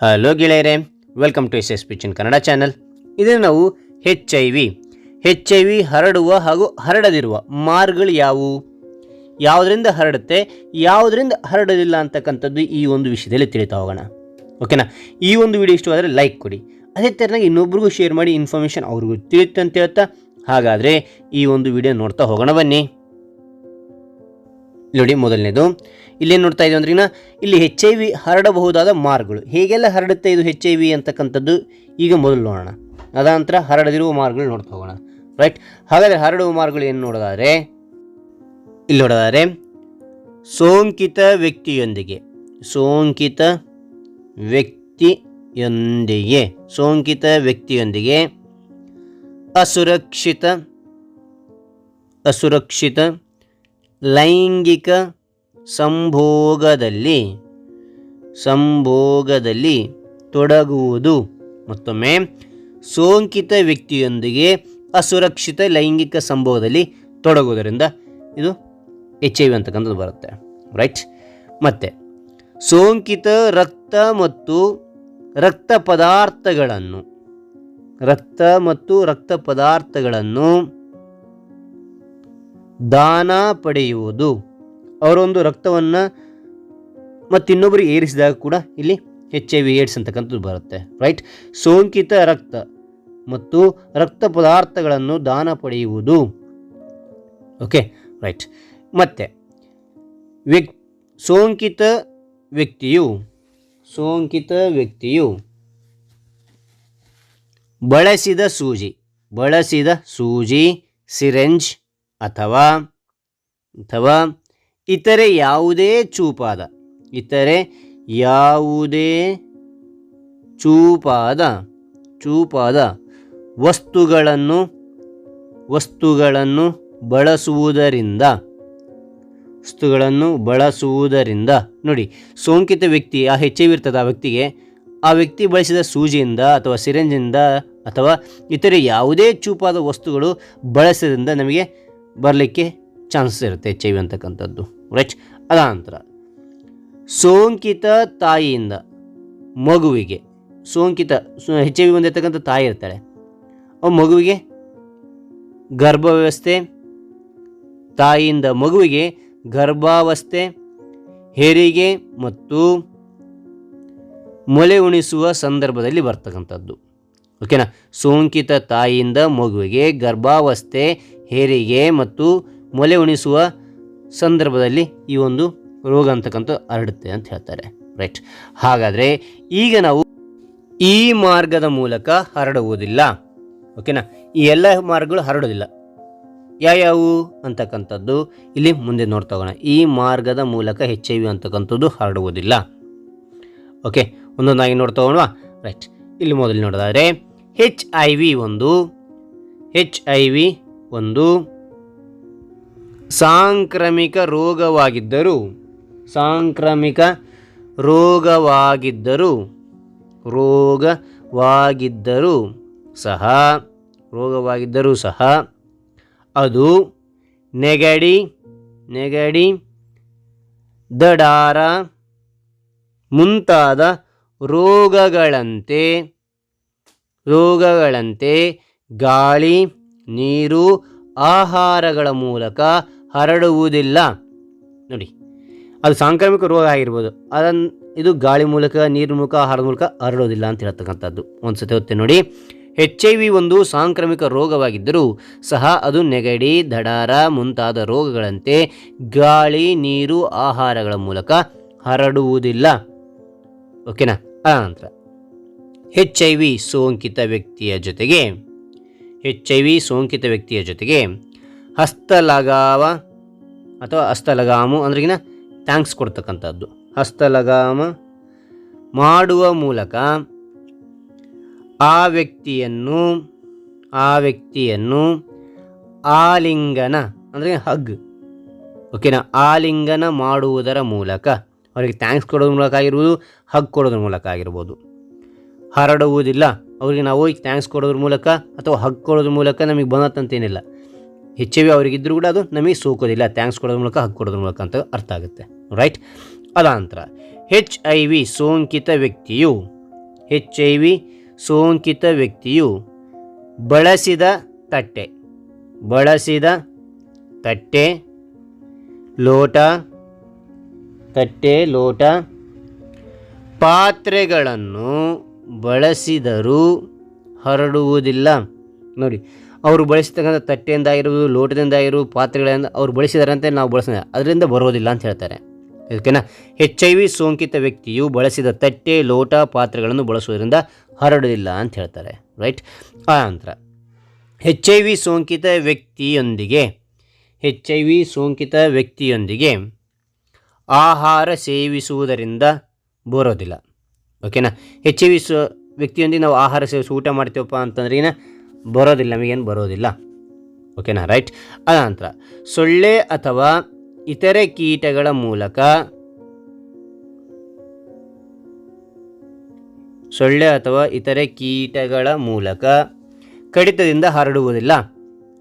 Hello ಗೆಳೆಯರೆ welcome to S S ಪಿಚಿನ್ Kannada channel ಇದನ್ನು ನಾವು H I V H I V ಹರಡುವ ಹಾಗೂ ಹರಡದಿರುವ ಮಾರ್ಗಗಳು ಯಾವುವು? ಯಾವುದರಿಂದ ಹರಡುತ್ತೆ, ಯಾವುದರಿಂದ ಹರಡೋದಿಲ್ಲ ಅಂತಕ್ಕಂಥದ್ದು ಈ ಒಂದು ವಿಷಯದಲ್ಲಿ ತಿಳಿತಾ ಹೋಗೋಣ. ಓಕೆನಾ ಈ ಒಂದು ವಿಡಿಯೋ ಇಷ್ಟವಾದರೆ ಲೈಕ್ ಕೊಡಿ. ಅದೇ ಥರನಾಗಿ ಇನ್ನೊಬ್ರಿಗೂ ಶೇರ್ ಮಾಡಿ ಇನ್ಫಾರ್ಮೇಷನ್ ಅವ್ರಿಗೂ ತಿಳಿಯುತ್ತೆ ಅಂತ ಹೇಳ್ತಾ, ಹಾಗಾದರೆ ಈ ಒಂದು ವಿಡಿಯೋ ನೋಡ್ತಾ ಹೋಗೋಣ ಬನ್ನಿ. ನೋಡಿ ಮೊದಲನೇದು. ಇಲ್ಲೇನು ನೋಡ್ತಾ ಇದ್ದೀವಿ ಅಂದ್ರೆ ಇಲ್ಲಿ ಹೆಚ್ ಐ ವಿ ಹರಡಬಹುದಾದ ಮಾರ್ಗಗಳು. ಹೇಗೆಲ್ಲ ಹರಡುತ್ತೆ ಇದು ಹೆಚ್ ಐ ವಿ ಅಂತಕ್ಕಂಥದ್ದು ಈಗ ಮೊದಲು ನೋಡೋಣ. ಅದಾನಂತರ ಹರಡದಿರುವ ಮಾರ್ಗಗಳು ನೋಡ್ತಾ ಹೋಗೋಣ. ರೈಟ್ ಹಾಗಾದರೆ ಹರಡುವ ಮಾರ್ಗಗಳು ಏನು ನೋಡೋದಾದರೆ, ಇಲ್ಲಿ ನೋಡೋದಾದರೆ ಸೋಂಕಿತ ವ್ಯಕ್ತಿಯೊಂದಿಗೆ. ಸೋಂಕಿತ ವ್ಯಕ್ತಿಯೊಂದಿಗೆ. ಸೋಂಕಿತ ವ್ಯಕ್ತಿಯೊಂದಿಗೆ ಅಸುರಕ್ಷಿತ ಅಸುರಕ್ಷಿತ ಲೈಂಗಿಕ ಸಂಭೋಗದಲ್ಲಿ ಸಂಭೋಗದಲ್ಲಿ ತೊಡಗುವುದು. ಮತ್ತೊಮ್ಮೆ, ಸೋಂಕಿತ ವ್ಯಕ್ತಿಯೊಂದಿಗೆ ಅಸುರಕ್ಷಿತ ಲೈಂಗಿಕ ಸಂಭೋಗದಲ್ಲಿ ತೊಡಗುವುದರಿಂದ ಇದು ಎಚ್ ಐ ವಿ ಅಂತಕ್ಕಂಥದ್ದು ಬರುತ್ತೆ. ರೈಟ್ ಮತ್ತು, ಸೋಂಕಿತ ರಕ್ತ ಮತ್ತು ರಕ್ತ ಪದಾರ್ಥಗಳನ್ನು, ರಕ್ತ ಮತ್ತು ರಕ್ತ ಪದಾರ್ಥಗಳನ್ನು ದಾನ ಪಡೆಯುವುದು. ಅವರೊಂದು ರಕ್ತವನ್ನು ಮತ್ತು ಇನ್ನೊಬ್ಬರಿಗೆ ಏರಿಸಿದಾಗ ಕೂಡ ಇಲ್ಲಿ ಎಚ್ ಐ ವಿ ಏಡ್ಸ್ ಅಂತಕ್ಕಂಥದ್ದು ಬರುತ್ತೆ ರೈಟ್ ಸೋಂಕಿತ ರಕ್ತ ಮತ್ತು ರಕ್ತ ಪದಾರ್ಥಗಳನ್ನು ದಾನ ಪಡೆಯುವುದು. ಓಕೆ ರೈಟ್ ಮತ್ತೆ ವ್ಯಕ್ ಸೋಂಕಿತ ವ್ಯಕ್ತಿಯು ಸೋಂಕಿತ ವ್ಯಕ್ತಿಯು ಬಳಸಿದ ಸೂಜಿ ಬಳಸಿದ ಸೂಜಿ, ಸಿರೆಂಜ್ ಅಥವಾ ಅಥವಾ ಇತರೆ ಯಾವುದೇ ಚೂಪಾದ, ಇತರೆ ಯಾವುದೇ ಚೂಪಾದ ಚೂಪಾದ ವಸ್ತುಗಳನ್ನು ವಸ್ತುಗಳನ್ನು ಬಳಸುವುದರಿಂದ ವಸ್ತುಗಳನ್ನು ಬಳಸುವುದರಿಂದ, ನೋಡಿ, ಸೋಂಕಿತ ವ್ಯಕ್ತಿ, ಆ ಇರ್ತದೆ ಆ ವ್ಯಕ್ತಿಗೆ, ಆ ವ್ಯಕ್ತಿ ಬಳಸಿದ ಸೂಜಿಯಿಂದ ಅಥವಾ ಸಿರಂಜಿಂದ ಅಥವಾ ಇತರೆ ಯಾವುದೇ ಚೂಪಾದ ವಸ್ತುಗಳು ಬಳಸೋದ್ರಿಂದ ನಮಗೆ ಬರಲಿಕ್ಕೆ ಚಾನ್ಸಸ್ ಇರುತ್ತೆ ಎಚ್ ಐ ವಿ ಅಂತಕ್ಕಂಥದ್ದು. ರೈಟ್ ಅದಾನಂತರ ಸೋಂಕಿತ ತಾಯಿಯಿಂದ ಮಗುವಿಗೆ, ಸೋಂಕಿತ ಎಚ್ ಐ ವಿ ಹೊಂದಿರ್ತಕ್ಕಂಥ ತಾಯಿ ಇರ್ತಾಳೆ, ಆ ಮಗುವಿಗೆ ಗರ್ಭ ವ್ಯವಸ್ಥೆ ತಾಯಿಯಿಂದ ಮಗುವಿಗೆ ಗರ್ಭಾವಸ್ಥೆ, ಹೆರಿಗೆ ಮತ್ತು ಮೊಲೆ ಉಣಿಸುವ ಸಂದರ್ಭದಲ್ಲಿ ಬರ್ತಕ್ಕಂಥದ್ದು. ಓಕೆನಾ? ಸೋಂಕಿತ ತಾಯಿಯಿಂದ ಮಗುವಿಗೆ ಗರ್ಭಾವಸ್ಥೆ, ಹೆರಿಗೆ ಮತ್ತು ಮೊಲೆ ಉಣಿಸುವ ಸಂದರ್ಭದಲ್ಲಿ ಈ ಒಂದು ರೋಗ ಅಂತಕ್ಕಂಥ ಹರಡುತ್ತೆ ಅಂತ ಹೇಳ್ತಾರೆ. ರೈಟ್. ಹಾಗಾದರೆ ಈಗ ನಾವು ಈ ಮಾರ್ಗದ ಮೂಲಕ ಹರಡುವುದಿಲ್ಲ. ಓಕೆನಾ? ಈ ಎಲ್ಲ ಮಾರ್ಗಗಳು ಹರಡೋದಿಲ್ಲ ಯಾವ್ಯಾವು ಅಂತಕ್ಕಂಥದ್ದು? ಇಲ್ಲಿ ಮುಂದೆ ನೋಡ್ತಾ ಹೋಗೋಣ. ಈ ಮಾರ್ಗದ ಮೂಲಕ ಹೆಚ್ ಐ ವಿ ಅಂತಕ್ಕಂಥದ್ದು ಹರಡುವುದಿಲ್ಲ. ಓಕೆ, ಒಂದೊಂದಾಗಿ ನೋಡ್ತಾ ಹೋಗೋಣ ರೈಟ್. ಇಲ್ಲಿ ಮೊದಲು ನೋಡೋದಾದರೆ ಹೆಚ್ ಐ ವಿ ಒಂದು ಹೆಚ್ ಐ ವಿ ಒಂದು. ಸಾಂಕ್ರಾಮಿಕ ರೋಗವಾಗಿದ್ದರೂ ಸಾಂಕ್ರಾಮಿಕ ರೋಗವಾಗಿದ್ದರೂ ರೋಗವಾಗಿದ್ದರೂ ಸಹ ರೋಗವಾಗಿದ್ದರೂ ಸಹ ಅದು ನೆಗಡಿ ನೆಗಡಿ ದಡಾರ ಮುಂತಾದ ರೋಗಗಳಂತೆ ರೋಗಗಳಂತೆ ಗಾಳಿ, ನೀರು, ಆಹಾರಗಳ ಮೂಲಕ ಹರಡುವುದಿಲ್ಲ. ನೋಡಿ, ಅದು ಸಾಂಕ್ರಾಮಿಕ ರೋಗ ಆಗಿರ್ಬೋದು. ಅದನ್ನು ಇದು ಗಾಳಿ ಮೂಲಕ ನೀರಿನ ಮೂಲಕ, ಆಹಾರದ ಮೂಲಕ ಹರಡೋದಿಲ್ಲ ಅಂತ ಹೇಳ್ತಕ್ಕಂಥದ್ದು. ಒಂದು ಸತಿ ಹೊತ್ತೆ ನೋಡಿ. ಎಚ್ ಐ ವಿ ಒಂದು ಸಾಂಕ್ರಾಮಿಕ ರೋಗವಾಗಿದ್ದರೂ ಸಹ ಅದು ನೆಗಡಿ, ದಡಾರ ಮುಂತಾದ ರೋಗಗಳಂತೆ ಗಾಳಿ, ನೀರು, ಆಹಾರಗಳ ಮೂಲಕ ಹರಡುವುದಿಲ್ಲ. ಓಕೆನಾ? ಆನಂತರ ಹೆಚ್ ಐ ವಿ ಸೋಂಕಿತ ವ್ಯಕ್ತಿಯ ಜೊತೆಗೆ ಹೆಚ್ ಐ ವಿ ಸೋಂಕಿತ ವ್ಯಕ್ತಿಯ ಜೊತೆಗೆ ಹಸ್ತಲಗಾವ ಅಥವಾ ಹಸ್ತಲಗಾಮು ಅಂದ್ರಗಿನ ಥ್ಯಾಂಕ್ಸ್ ಕೊಡ್ತಕ್ಕಂಥದ್ದು. ಹಸ್ತಲಗಾಮ ಮಾಡುವ ಮೂಲಕ ಆ ವ್ಯಕ್ತಿಯನ್ನು ಆ ವ್ಯಕ್ತಿಯನ್ನು ಆಲಿಂಗನ ಅಂದರೆ ಹಗ್ ಓಕೆನಾ ಆಲಿಂಗನ ಮಾಡುವುದರ ಮೂಲಕ, ಅವರಿಗೆ ಥ್ಯಾಂಕ್ಸ್ ಕೊಡೋದ್ರ ಮೂಲಕ ಆಗಿರ್ಬೋದು ಹಗ್ ಕೊಡೋದ್ರ ಮೂಲಕ ಆಗಿರ್ಬೋದು. ಹರಡುವುದಿಲ್ಲ. ಅವರಿಗೆ ನಾವು ಥ್ಯಾಂಕ್ಸ್ ಕೊಡೋದ್ರ ಮೂಲಕ ಅಥವಾ ಹಗ್ ಕೊಡೋದ್ರ ಮೂಲಕ ನಮಗೆ ಬಂದತ್ತಂತೇನಿಲ್ಲ ಹೆಚ್ಚಿವೆ ಅವರಿಗಿದ್ದರೂ ಕೂಡ ಅದು ನಮಗೆ ಸೋಕೋದಿಲ್ಲ. ಥ್ಯಾಂಕ್ಸ್ ಕೊಡೋದ್ರ ಮೂಲಕ ಹಗ್ ಕೊಡೋದ್ರ ಮೂಲಕ ಅಂತ ಅರ್ಥ ಆಗುತ್ತೆ. ರೈಟ್ ಅದಾನಂತರ ಹೆಚ್ ಐ ವಿ ಸೋಂಕಿತ ವ್ಯಕ್ತಿಯು ಹೆಚ್ ಐ ವಿ ಸೋಂಕಿತ ವ್ಯಕ್ತಿಯು ಬಳಸಿದ ತಟ್ಟೆ ಬಳಸಿದ ತಟ್ಟೆ, ಲೋಟ ತಟ್ಟೆ, ಲೋಟ ಪಾತ್ರೆಗಳನ್ನು ಬಳಸಿದರೂ ಹರಡುವುದಿಲ್ಲ. ನೋಡಿ, ಅವರು ಬಳಸ್ತಕ್ಕಂಥ ತಟ್ಟೆಯಿಂದ ಆಗಿರ್ಬೋದು ಲೋಟದಿಂದ ಪಾತ್ರೆಗಳಿಂದ ಅವ್ರು ಬಳಸಿದಾರಂತೆ ನಾವು ಬಳಸಿದ ಅದರಿಂದ ಬರೋದಿಲ್ಲ ಅಂತ ಹೇಳ್ತಾರೆ. ಓಕೆನಾ ಎಚ್ ಐ ವಿ ಸೋಂಕಿತ ವ್ಯಕ್ತಿಯು ಬಳಸಿದ ತಟ್ಟೆ, ಲೋಟ, ಪಾತ್ರೆಗಳನ್ನು ಬಳಸುವುದರಿಂದ ಹರಡುವುದಿಲ್ಲ ಅಂತ ಹೇಳ್ತಾರೆ. ರೈಟ್ ಆ ನಂತರ ಎಚ್ ಐ ವಿ ಸೋಂಕಿತ ವ್ಯಕ್ತಿಯೊಂದಿಗೆ ಎಚ್ ಐ ವಿ ಸೋಂಕಿತ ವ್ಯಕ್ತಿಯೊಂದಿಗೆ ಆಹಾರ ಸೇವಿಸುವುದರಿಂದ ಬರೋದಿಲ್ಲ. ಓಕೆನಾ? ಎಚ್ ಐ ವಿ ಸೊ ವ್ಯಕ್ತಿಯೊಂದಿಗೆ ನಾವು ಆಹಾರ ಸೇವಿಸಿ ಊಟ ಮಾಡ್ತೀವಪ್ಪ ಅಂತಂದ್ರೆ ಏನು ಬರೋದಿಲ್ಲ, ನಮಗೇನು ಬರೋದಿಲ್ಲ. ಓಕೆನಾ? ರೈಟ್. ಅನಂತರ ಸೊಳ್ಳೆ ಅಥವಾ ಇತರೆ ಕೀಟಗಳ ಮೂಲಕ ಸೊಳ್ಳೆ ಅಥವಾ ಇತರೆ ಕೀಟಗಳ ಮೂಲಕ ಕಡಿತದಿಂದ ಹರಡುವುದಿಲ್ಲ.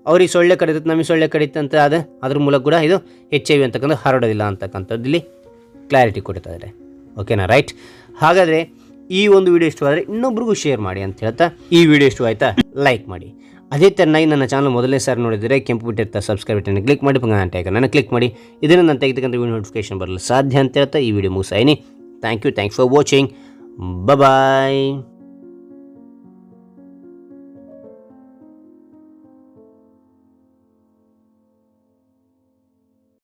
ಅವ್ರಿಗೆ ಸೊಳ್ಳೆ ಕಡಿತ ನಮಗೆ ಸೊಳ್ಳೆ ಕಡಿತಂತ ಅದ, ಅದ್ರ ಮೂಲಕ ಕೂಡ ಇದು ಎಚ್ ಐ ವಿ ಅಂತಕ್ಕಂಥ ಹರಡೋದಿಲ್ಲ ಅಂತಕ್ಕಂಥದ್ದು ಇಲ್ಲಿ ಕ್ಲಾರಿಟಿ ಕೊಡ್ತಾರೆ ಓಕೆನಾ? ರೈಟ್. ಹಾಗಾದರೆ ಈ ಒಂದು ವಿಡಿಯೋ ಇಷ್ಟವಾದರೆ ಇನ್ನೊಬ್ರಿಗೂ ಶೇರ್ ಮಾಡಿ ಅಂತ ಹೇಳ್ತಾ ಈ ವಿಡಿಯೋ ಇಷ್ಟು ಆಯ್ತಾ? ಲೈಕ್ ಮಾಡಿ. ಅದೇ ಥರನಾಗಿ ನನ್ನ ಚಾನಲ್ ಮೊದಲನೇ ಸಾರಿ ನೋಡಿದರೆ ಕೆಂಪು ಬಿಟ್ಟಿರ್ತಾ ಸಬ್ಸ್ಕ್ರೈಬ್ ಬಟನ್ ಕ್ಲಿಕ್ ಮಾಡಿ, ಪಂಗ ನಾನು ಕ್ಲಿಕ್ ಮಾಡಿ. ಇದನ್ನು ನಾನು ತೆಗೆತಕ್ಕಂಥ ವಿಡಿಯೋ ನೋಟಿಫಿಕೇಶನ್ ಬರಲು ಸಾಧ್ಯ ಅಂತ ಹೇಳ್ತಾ ಈ video ಮುಗಿಸಾಯಿನಿ thank you thanks for watching bye